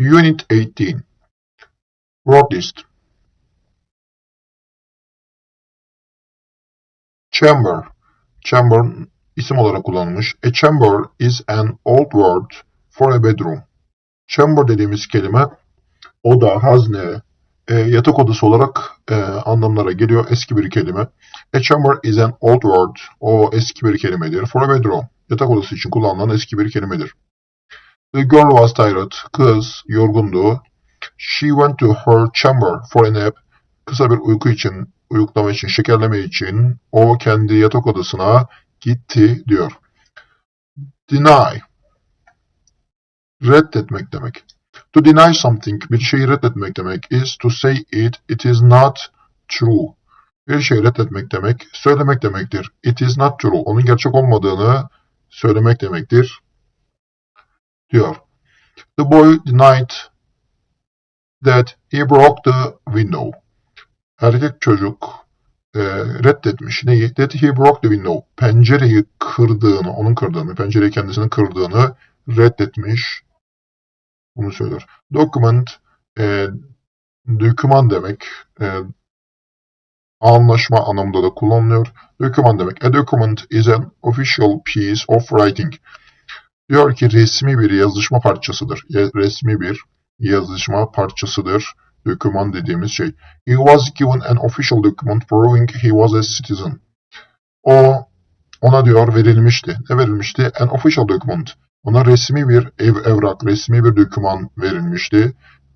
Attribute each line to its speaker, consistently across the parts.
Speaker 1: Unit 18 Word list Chamber Chamber isim olarak kullanılmış. A chamber is an old word for a bedroom. Chamber dediğimiz kelime oda, hazne, e, yatak odası olarak e, anlamlara geliyor. Eski bir kelime. A chamber is an old word. O eski bir kelimedir. For a bedroom. Yatak odası için kullanılan eski bir kelimedir. The girl was tired. Kız yorgundu. She went to her chamber for a nap. Kısa bir uyku için, uyuklama için, şekerleme için o kendi yatak odasına gitti diyor. Deny. Reddetmek demek. To deny something, bir şeyi reddetmek demek is to say it, it is not true. Bir şeyi reddetmek demek, söylemek demektir. It is not true. Onun gerçek olmadığını söylemek demektir. Diyor. The boy denied that he broke the window. Erkek çocuk e, reddetmiş. Neyi? That he broke the window. Pencereyi kırdığını, onun kırdığını, pencereyi kendisinin kırdığını reddetmiş. Bunu söyler. Document, e, doküman demek. E, anlaşma anlamında da kullanılıyor. Doküman demek. A document is an official piece of writing. Diyor ki resmi bir yazışma parçasıdır. Resmi bir yazışma parçasıdır. Doküman dediğimiz şey. He was given an official document proving he was a citizen. O ona diyor verilmişti. Ne verilmişti? An official document. Ona resmi bir ev evrak, resmi bir doküman verilmişti.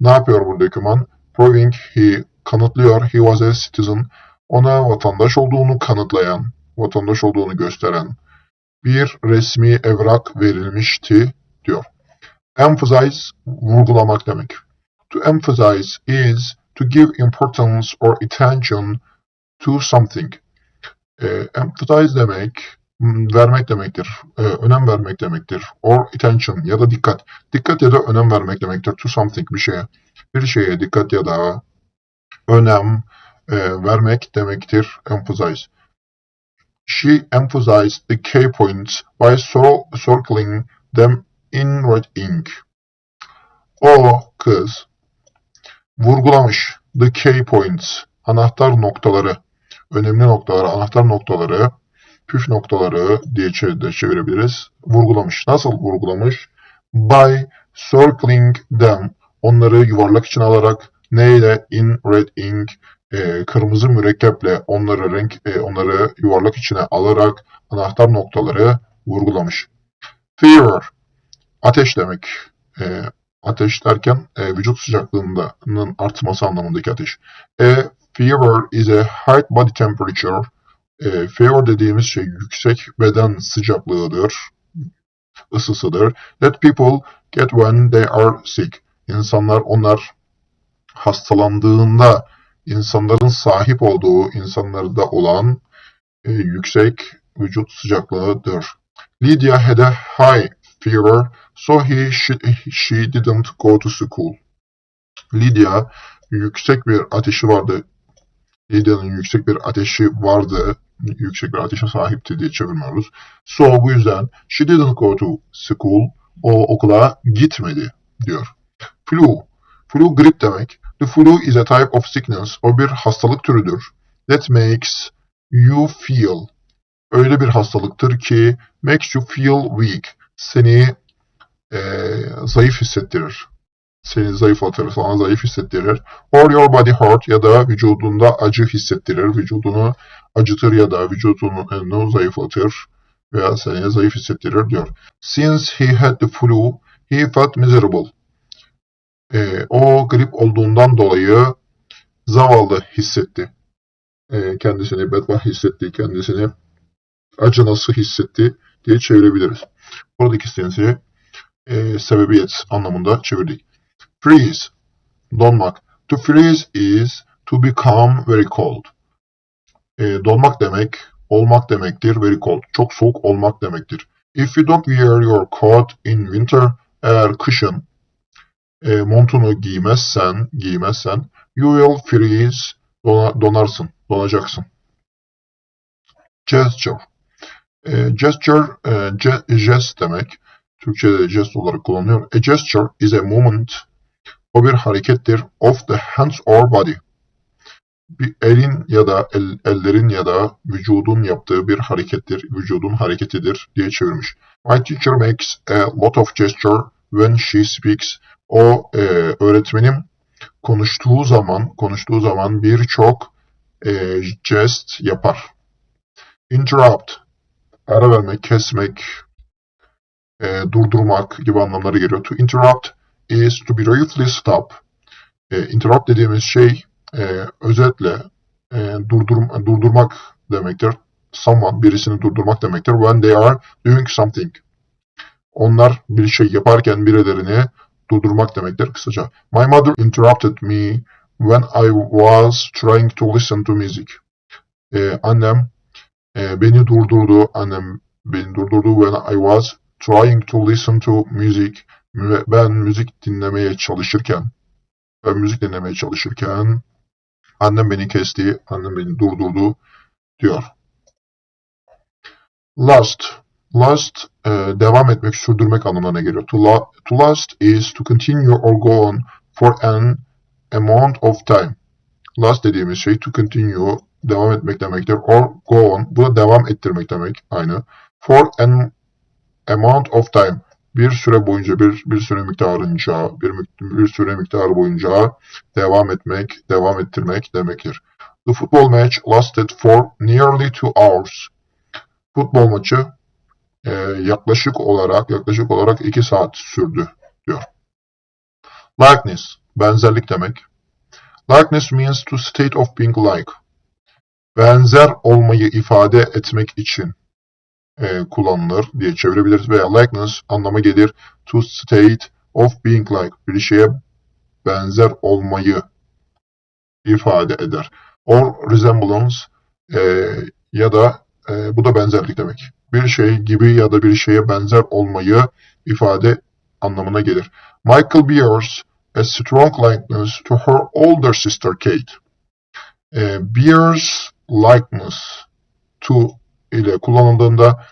Speaker 1: Ne yapıyor bu doküman? Proving he kanıtlıyor he was a citizen. Ona vatandaş olduğunu kanıtlayan, vatandaş olduğunu gösteren bir resmi evrak verilmişti diyor. Emphasize vurgulamak demek. To emphasize is to give importance or attention to something. E, emphasize demek vermek demektir. E, önem vermek demektir. Or attention ya da dikkat. Dikkat ya da önem vermek demektir. To something bir şeye. Bir şeye dikkat ya da önem e, vermek demektir. Emphasize. She emphasized the key points by circling them in red ink. O kız vurgulamış the key points, anahtar noktaları, önemli noktaları, anahtar noktaları, püf noktaları diye çevirebiliriz. Vurgulamış. Nasıl vurgulamış? By circling them, onları yuvarlak için alarak neyle? In red ink, e, kırmızı mürekkeple onları renk, e, onları yuvarlak içine alarak anahtar noktaları vurgulamış. Fever, ateş demek. E, ateş derken e, vücut sıcaklığının artması anlamındaki ateş. A fever is a high body temperature. E, fever dediğimiz şey yüksek beden sıcaklığıdır, ısısıdır. That people get when they are sick. İnsanlar onlar hastalandığında insanların sahip olduğu insanlarda olan e, yüksek vücut sıcaklığıdır. Lydia had a high fever, so he she, she didn't go to school. Lydia yüksek bir ateşi vardı. Lydia'nın yüksek bir ateşi vardı. Yüksek bir ateşe sahipti diye çevirmiyoruz. So bu yüzden she didn't go to school. O okula gitmedi diyor. Flu. Flu grip demek. The flu is a type of sickness. O bir hastalık türüdür. That makes you feel. Öyle bir hastalıktır ki makes you feel weak. Seni e, zayıf hissettirir. Seni zayıflatır, sana zayıf hissettirir. Or your body hurt ya da vücudunda acı hissettirir. Vücudunu acıtır ya da vücudunu zayıflatır veya seni zayıf hissettirir diyor. Since he had the flu, he felt miserable e, o grip olduğundan dolayı zavallı hissetti. E, kendisini bedbaht hissetti, kendisini acınası hissetti diye çevirebiliriz. Buradaki istenisi e, sebebiyet anlamında çevirdik. Freeze, donmak. To freeze is to become very cold. E, donmak demek, olmak demektir. Very cold, çok soğuk olmak demektir. If you don't wear your coat in winter, eğer kışın e, montunu giymezsen, giymezsen you will freeze, dona, donarsın, donacaksın. Gesture. E, gesture, e, ge, jest demek. Türkçe'de jest olarak kullanılıyor. A gesture is a movement O bir harekettir. Of the hands or body. Bir elin ya da el- ellerin ya da vücudun yaptığı bir harekettir. Vücudun hareketidir diye çevirmiş. My teacher makes a lot of gesture when she speaks. O e, öğretmenim konuştuğu zaman konuştuğu zaman birçok e, jest yapar. Interrupt ara vermek, kesmek, e, durdurmak gibi anlamları geliyor. To interrupt is to briefly stop. E, interrupt dediğimiz şey e, özetle e, durdur, durdurmak demektir. Someone, birisini durdurmak demektir. When they are doing something. Onlar bir şey yaparken birilerini durdurmak demektir kısaca. My mother interrupted me when I was trying to listen to music. E, annem e, beni durdurdu. Annem beni durdurdu when I was trying to listen to music. Ben müzik dinlemeye çalışırken, ben müzik dinlemeye çalışırken annem beni kesti, annem beni durdurdu diyor. Last. Last e, devam etmek, sürdürmek anlamına geliyor. To, la, to last is to continue or go on for an amount of time. Last dediğimiz şey to continue, devam etmek demektir. Or go on, bu da devam ettirmek demek aynı. For an amount of time. Bir süre boyunca, bir, bir süre miktarınca, bir, bir süre miktarı boyunca devam etmek, devam ettirmek demektir. The football match lasted for nearly two hours. Futbol maçı e, yaklaşık olarak yaklaşık olarak iki saat sürdü diyor. Likeness, benzerlik demek. Likeness means to state of being like. Benzer olmayı ifade etmek için e, kullanılır diye çevirebiliriz veya likeness anlama gelir to state of being like bir şeye benzer olmayı ifade eder. Or resemblance e, ya da e, bu da benzerlik demek. Bir şey gibi ya da bir şeye benzer olmayı ifade anlamına gelir. Michael bears a strong likeness to her older sister Kate. E, bears likeness to ile kullanıldığında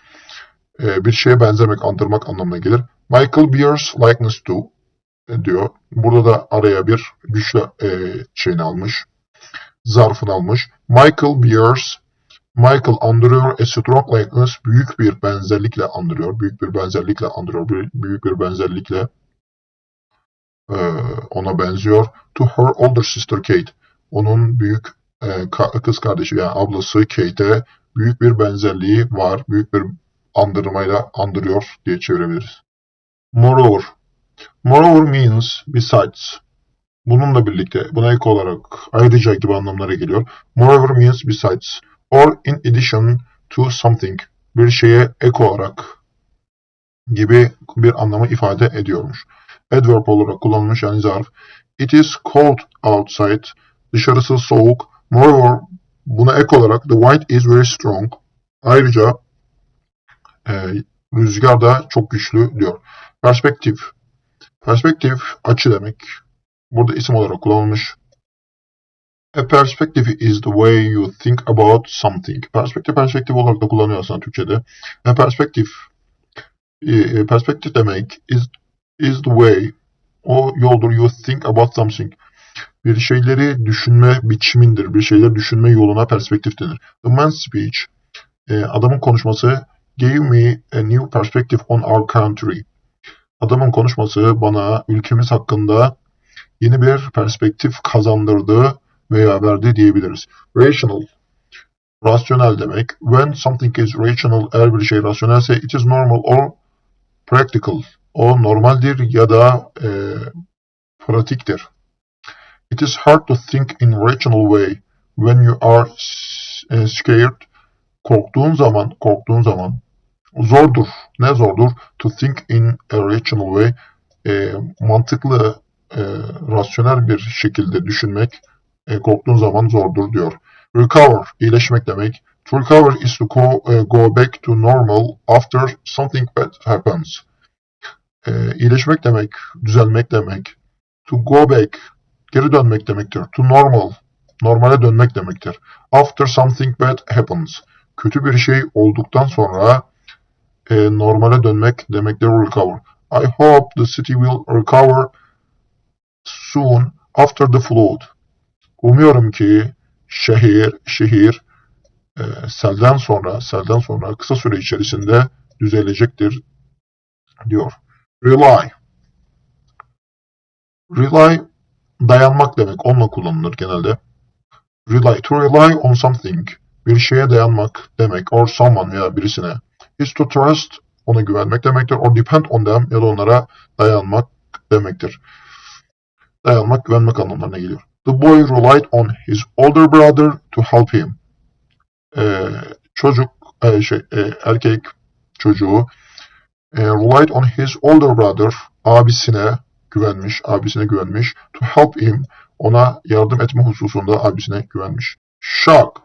Speaker 1: e, bir şeye benzemek, andırmak anlamına gelir. Michael bears likeness to e, diyor. Burada da araya bir güçlü e, şeyini almış. Zarfını almış. Michael bears Michael andırıyor a strong likeness büyük bir benzerlikle andırıyor. Büyük bir benzerlikle andırıyor. Büyük bir benzerlikle e, ona benziyor. To her older sister Kate. Onun büyük e, ka- kız kardeşi yani ablası Kate'e büyük bir benzerliği var. Büyük bir andırmayla andırıyor diye çevirebiliriz. Moreover. Moreover means besides. Bununla birlikte, buna ek olarak ayrıca gibi anlamlara geliyor. Moreover means besides. Or in addition to something. Bir şeye ek olarak gibi bir anlamı ifade ediyormuş. Adverb olarak kullanılmış yani zarf. It is cold outside. Dışarısı soğuk. Moreover buna ek olarak the wind is very strong. Ayrıca e, rüzgar da çok güçlü diyor. Perspektif. Perspektif açı demek. Burada isim olarak kullanılmış. A perspective is the way you think about something. Perspektif perspektif olarak da kullanıyor aslında Türkçe'de. A perspective e, perspektif demek is is the way o yoldur you think about something. Bir şeyleri düşünme biçimindir. Bir şeyleri düşünme yoluna perspektif denir. The man's speech e, adamın konuşması gave me a new perspective on our country. Adamın konuşması bana ülkemiz hakkında yeni bir perspektif kazandırdı veya verdi diyebiliriz. Rational, rasyonel demek. When something is rational, eğer bir şey rasyonelse it is normal or practical. O normaldir ya da e, pratiktir. It is hard to think in rational way when you are e, scared. Korktuğun zaman, korktuğun zaman zordur. Ne zordur? To think in a rational way. E, mantıklı, e, rasyonel bir şekilde düşünmek e, korktuğun zaman zordur diyor. Recover, iyileşmek demek. To recover is to go, e, go back to normal after something bad happens. E, iyileşmek demek, düzelmek demek. To go back, geri dönmek demektir. To normal, normale dönmek demektir. After something bad happens. Kötü bir şey olduktan sonra e, normale dönmek demektir recover. I hope the city will recover soon after the flood. Umuyorum ki şehir, şehir e, selden sonra, selden sonra kısa süre içerisinde düzelecektir diyor. Rely. Rely dayanmak demek. Onunla kullanılır genelde. Rely. To rely on something. Bir şeye dayanmak demek. Or someone veya birisine. Is to trust. Ona güvenmek demektir. Or depend on them ya da onlara dayanmak demektir. Dayanmak, güvenmek anlamlarına geliyor. The boy relied on his older brother to help him. Ee, çocuk, e, şey, e, erkek çocuğu e, relied on his older brother, abisine güvenmiş, abisine güvenmiş. To help him, ona yardım etme hususunda abisine güvenmiş. Shock.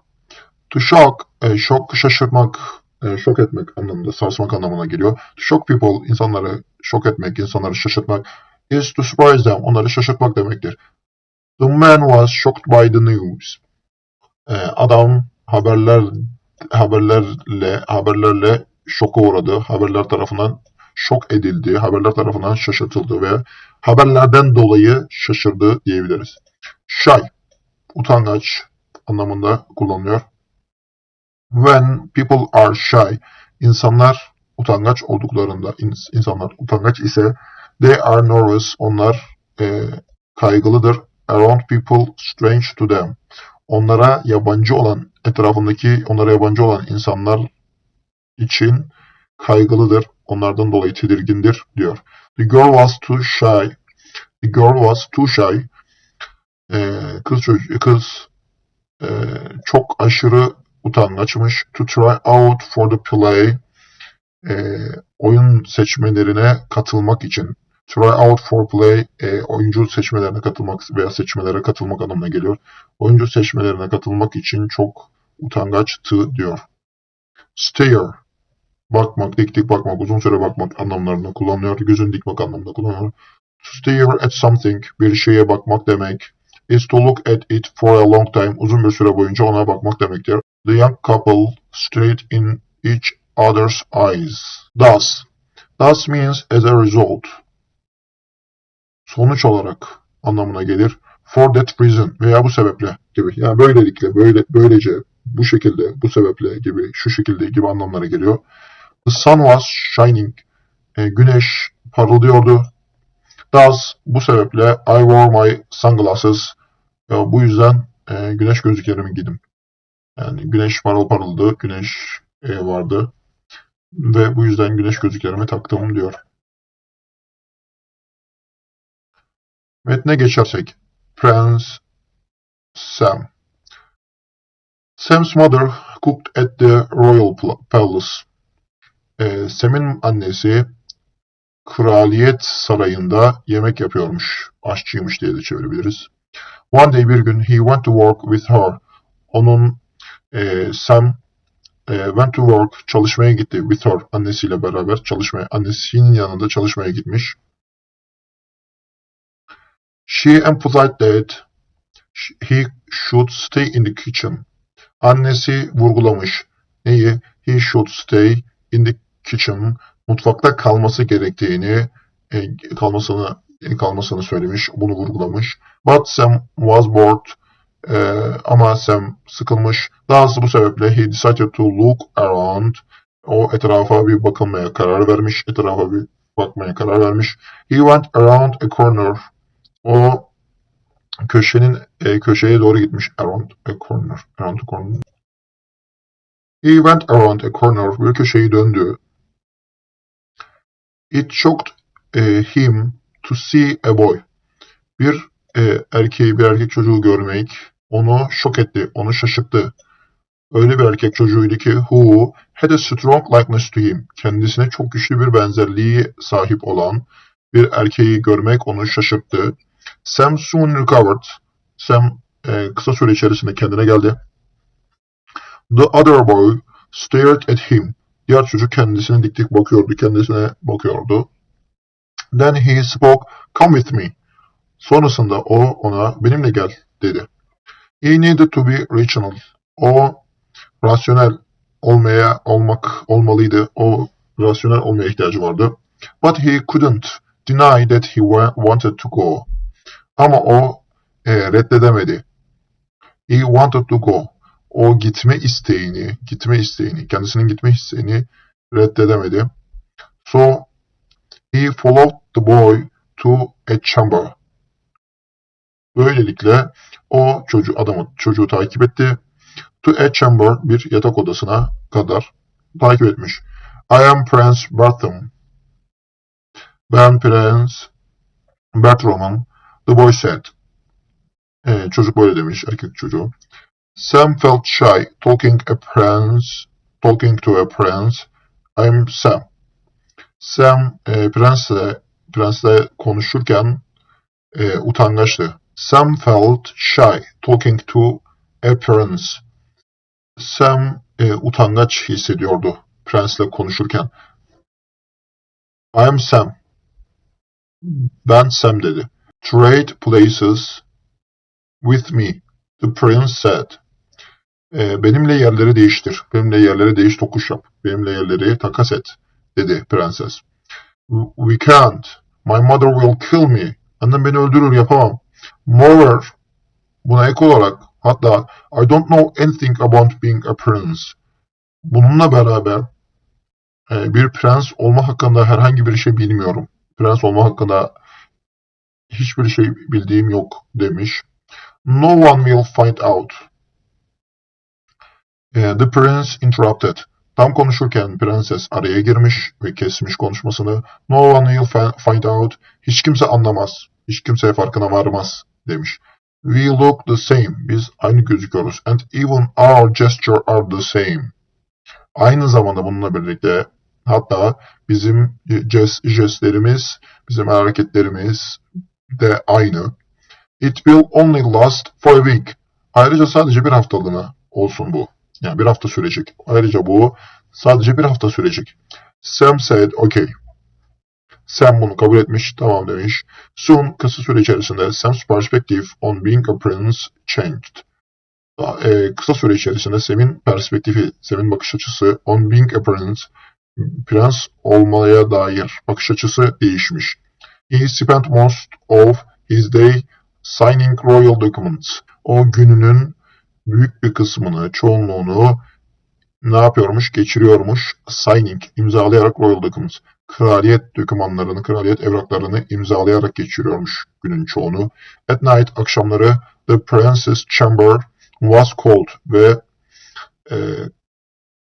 Speaker 1: To shock, e, şok, şaşırtmak, e, şok etmek anlamında, sarsmak anlamına geliyor. To shock people, insanları şok etmek, insanları şaşırtmak. Is to surprise them, onları şaşırtmak demektir. The man was shocked by the news. E, adam haberler haberlerle haberlerle şoka uğradı. Haberler tarafından şok edildi. Haberler tarafından şaşırtıldı ve haberlerden dolayı şaşırdı diyebiliriz. Shy, utangaç anlamında kullanılıyor. When people are shy, insanlar utangaç olduklarında, ins- insanlar utangaç ise they are nervous, onlar e, kaygılıdır. Around people strange to them. Onlara yabancı olan, etrafındaki onlara yabancı olan insanlar için kaygılıdır. Onlardan dolayı tedirgindir diyor. The girl was too shy. The girl was too shy. Ee, kız çocuğu, kız e, çok aşırı utangaçmış. To try out for the play. Ee, oyun seçmelerine katılmak için. Try out for play e, oyuncu seçmelerine katılmak veya seçmelere katılmak anlamına geliyor. Oyuncu seçmelerine katılmak için çok utangaçtı diyor. Stare bakmak, dik dik bakmak, uzun süre bakmak anlamlarında kullanılıyor. Gözün dikmek anlamında kullanılıyor. To stare at something, bir şeye bakmak demek. Is to look at it for a long time, uzun bir süre boyunca ona bakmak demektir. The young couple stared in each other's eyes. Thus. Thus means as a result. Sonuç olarak anlamına gelir. For that reason veya bu sebeple gibi. Yani böylelikle, böyle, böylece, bu şekilde, bu sebeple gibi, şu şekilde gibi anlamlara geliyor. The sun was shining. E, güneş parıldıyordu. Thus, bu sebeple I wore my sunglasses. E, bu yüzden e, güneş gözlüklerimi giydim. Yani güneş parıl parıldı, güneş e, vardı. Ve bu yüzden güneş gözlüklerimi taktım diyor. Metne geçersek. Prince Sam. Sam's mother cooked at the royal palace. Ee, Sam'in annesi kraliyet sarayında yemek yapıyormuş. Aşçıymış diye de çevirebiliriz. One day bir gün he went to work with her. Onun e, Sam e, went to work çalışmaya gitti with her annesiyle beraber çalışmaya annesinin yanında çalışmaya gitmiş. She emphasized that he should stay in the kitchen. Annesi vurgulamış. Neyi? He should stay in the kitchen. Mutfakta kalması gerektiğini e, kalmasını e, kalmasını söylemiş. Bunu vurgulamış. But Sam was bored. E, ama Sam sıkılmış. Daha bu sebeple he decided to look around. O etrafa bir bakılmaya karar vermiş. Etrafa bir bakmaya karar vermiş. He went around a corner. O köşenin e, köşeye doğru gitmiş. Around a corner. Around a corner. He went around a corner. Bir köşeyi döndü. It shocked e, him to see a boy. Bir e, erkeği, bir erkek çocuğu görmek onu şok etti, onu şaşırttı. Öyle bir erkek çocuğuydu ki who had a strong likeness to him. Kendisine çok güçlü bir benzerliği sahip olan bir erkeği görmek onu şaşırttı. Sam soon recovered. Sam e, kısa süre içerisinde kendine geldi. The other boy stared at him. Diğer çocuk kendisine dik dik bakıyordu, kendisine bakıyordu. Then he spoke, come with me. Sonrasında o ona benimle gel dedi. He needed to be rational. O rasyonel olmaya olmak olmalıydı. O rasyonel olmaya ihtiyacı vardı. But he couldn't deny that he wanted to go. Ama o e, reddedemedi. He wanted to go. O gitme isteğini, gitme isteğini, kendisinin gitme isteğini reddedemedi. So he followed the boy to a chamber. Böylelikle o çocuğu adamı çocuğu takip etti. To a chamber bir yatak odasına kadar takip etmiş. I am Prince Bertram. Ben Prens Bertram'ım. The boy said. Ee, çocuk böyle demiş, erkek çocuğu. Sam felt shy talking a prince, talking to a prince. I'm Sam. Sam e, prensle, prensle konuşurken e, utangaçtı. Sam felt shy talking to a prince. Sam e, utangaç hissediyordu prensle konuşurken. I'm Sam. Ben Sam dedi. Trade places with me, the prince said. E, benimle yerleri değiştir. Benimle yerleri değiş tokuş yap. Benimle yerleri takas et, dedi prenses. We can't. My mother will kill me. Annem beni öldürür yapamam. Moreover, buna ek olarak hatta I don't know anything about being a prince. Bununla beraber e, bir prens olma hakkında herhangi bir şey bilmiyorum. Prens olma hakkında hiçbir şey bildiğim yok demiş. No one will find out. E, the prince interrupted. Tam konuşurken prenses araya girmiş ve kesmiş konuşmasını. No one will fi- find out. Hiç kimse anlamaz. Hiç kimse farkına varmaz demiş. We look the same. Biz aynı gözüküyoruz. And even our gesture are the same. Aynı zamanda bununla birlikte hatta bizim jest, jestlerimiz, bizim hareketlerimiz de aynı. It will only last for a week. Ayrıca sadece bir haftalığına olsun bu. Yani bir hafta sürecek. Ayrıca bu sadece bir hafta sürecek. Sam said okay. Sam bunu kabul etmiş, tamam demiş. Soon, kısa süre içerisinde Sam's perspective on being a prince changed. E, kısa süre içerisinde Sam'in perspektifi, Sam'in bakış açısı on being a prince, prens olmaya dair bakış açısı değişmiş. He spent most of his day signing royal documents. O gününün büyük bir kısmını, çoğunluğunu ne yapıyormuş? Geçiriyormuş. Signing, imzalayarak royal documents. Kraliyet dokümanlarını, kraliyet evraklarını imzalayarak geçiriyormuş günün çoğunu. At night, akşamları the prince's chamber was cold ve e,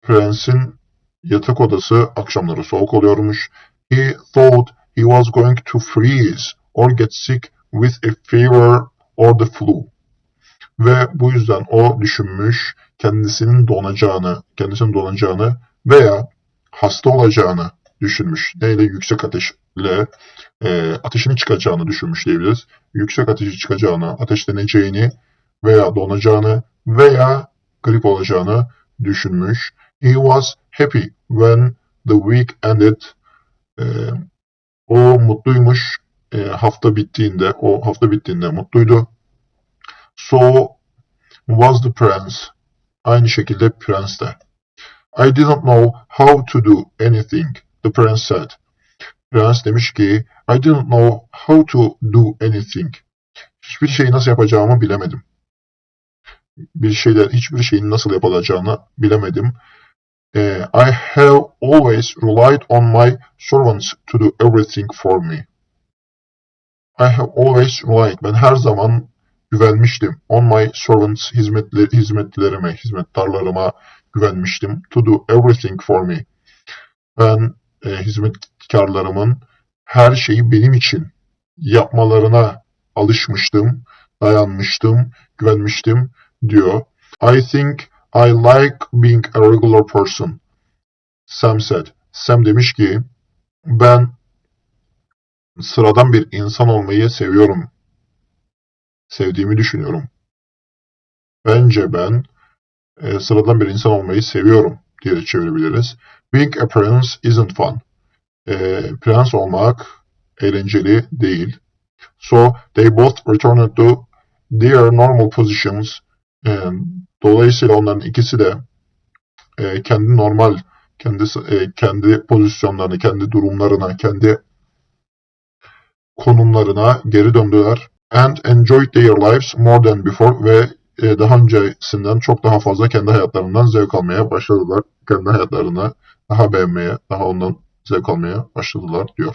Speaker 1: prensin yatak odası akşamları soğuk oluyormuş. He thought he was going to freeze or get sick with a fever or the flu. Ve bu yüzden o düşünmüş kendisinin donacağını, kendisinin donacağını veya hasta olacağını düşünmüş. Neyle? Yüksek ateşle e, ateşinin çıkacağını düşünmüş diyebiliriz. Yüksek ateşi çıkacağını, ateşleneceğini veya donacağını veya grip olacağını düşünmüş. He was happy when the week ended. E, o mutluymuş e, hafta bittiğinde, o hafta bittiğinde mutluydu. So was the prince. Aynı şekilde prens de. I didn't know how to do anything, the prince said. Prens demiş ki, I didn't know how to do anything. Hiçbir şeyi nasıl yapacağımı bilemedim. Bir şeyler, hiçbir şeyin nasıl yapılacağını bilemedim. Eh, I have always relied on my servants to do everything for me. I have always relied. Ben her zaman güvenmiştim. On my servants, hizmetli, hizmetlilerime, hizmettarlarıma güvenmiştim. To do everything for me. Ben e, hizmetkarlarımın her şeyi benim için yapmalarına alışmıştım, dayanmıştım, güvenmiştim diyor. I think I like being a regular person. Sam said. Sam demiş ki ben sıradan bir insan olmayı seviyorum. Sevdiğimi düşünüyorum. Bence ben e, sıradan bir insan olmayı seviyorum diye de çevirebiliriz. Being a prince isn't fun. E, prens olmak eğlenceli değil. So they both returned to their normal positions. E, dolayısıyla onların ikisi de e, kendi normal, kendi e, kendi pozisyonlarına, kendi durumlarına, kendi konumlarına geri döndüler. and enjoyed their lives more than before ve e, daha öncesinden çok daha fazla kendi hayatlarından zevk almaya başladılar. Kendi hayatlarını daha beğenmeye, daha ondan zevk almaya başladılar diyor.